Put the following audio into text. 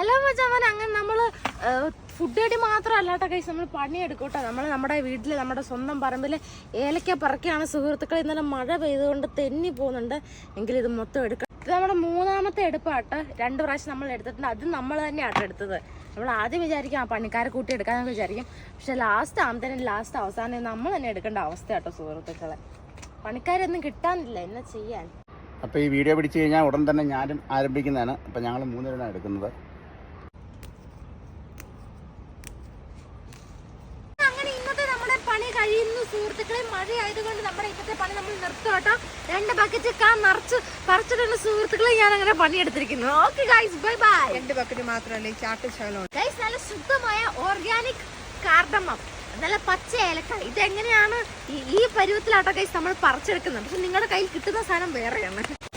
Hello മച്ചാമൻ അങ്ങനെ നമ്മൾ food അടി മാത്രമല്ലാത്ത കൈസ് നമ്മൾ പണിയെടുക്കൂട്ടോ. കേട്ടോ നമ്മൾ നമ്മുടെ വീട്ടിൽ നമ്മുടെ സ്വന്തം പറമ്പിൽ ഏലക്ക പറക്കുകയാണ് സുഹൃത്തുക്കൾ ഇന്നലെ മഴ പെയ്തുകൊണ്ട് തെന്നി പോകുന്നുണ്ട്. എങ്കിൽ ഇത് മൊത്തം എടുക്കണം ഇത് നമ്മുടെ മൂന്നാമത്തെ എടുപ്പാട്ട്. രണ്ട് പ്രാവശ്യം നമ്മൾ എടുത്തിട്ടുണ്ട്. അത് നമ്മൾ തന്നെയാണ് എടുത്തത്. നമ്മൾ ആദ്യം വിചാരിക്കും ആ പണിക്കാരെ കൂട്ടി എടുക്കാന്നൊക്കെ വിചാരിക്കും. പക്ഷെ ലാസ്റ്റ് ആകുമ്പോഴത്തേനും ലാസ്റ്റ് അവസാനം നമ്മൾ തന്നെ എടുക്കേണ്ട അവസ്ഥ കേട്ടോ സുഹൃത്തുക്കളെ. പണിക്കാരൊന്നും കിട്ടാനില്ല. എന്നാ ചെയ്യാൻ? അപ്പോൾ ഈ വീഡിയോ പിടിച്ചു കഴിഞ്ഞാൽ ഉടൻ തന്നെ ഞാനും ആരംഭിക്കുന്നതാണ്. അപ്പോൾ ഞങ്ങൾ മൂന്നുപേരാണ് എടുക്കുന്നത് അങ്ങനെ ഇന്നത്തെ നമ്മുടെ പണി കഴിയുന്നു സുഹൃത്തുക്കളെ മഴ ആയതുകൊണ്ട് നമ്മുടെ ഇന്നത്തെ പണി നമ്മൾ നിർത്തും കേട്ടോ. രണ്ട് ബക്കറ്റ് കാ നിറച്ച് പറിച്ചിട്ടുണ്ട് സുഹൃത്തുക്കളെ ഞാൻ അങ്ങനെ പണിയെടുത്തിരിക്കുന്നു. ഓക്കെ ഗൈസ് ബൈ ബൈ രണ്ട് ബക്കറ്റ് മാത്രമല്ല ചാട്ട് ശകലം ഗൈസ് നല്ല ശുദ്ധമായ ഓർഗാനിക് കാർഡമം നല്ല പച്ച ഏലക്ക. ഇതെങ്ങനെയാണ് ഈ- ഈ പരുവത്തിലാട്ടോ ഗൈസ് നമ്മൾ പറിച്ചെടുക്കുന്നത്. പക്ഷെ നിങ്ങളുടെ കയ്യിൽ കിട്ടുന്ന സാധനം വേറെയാണ്.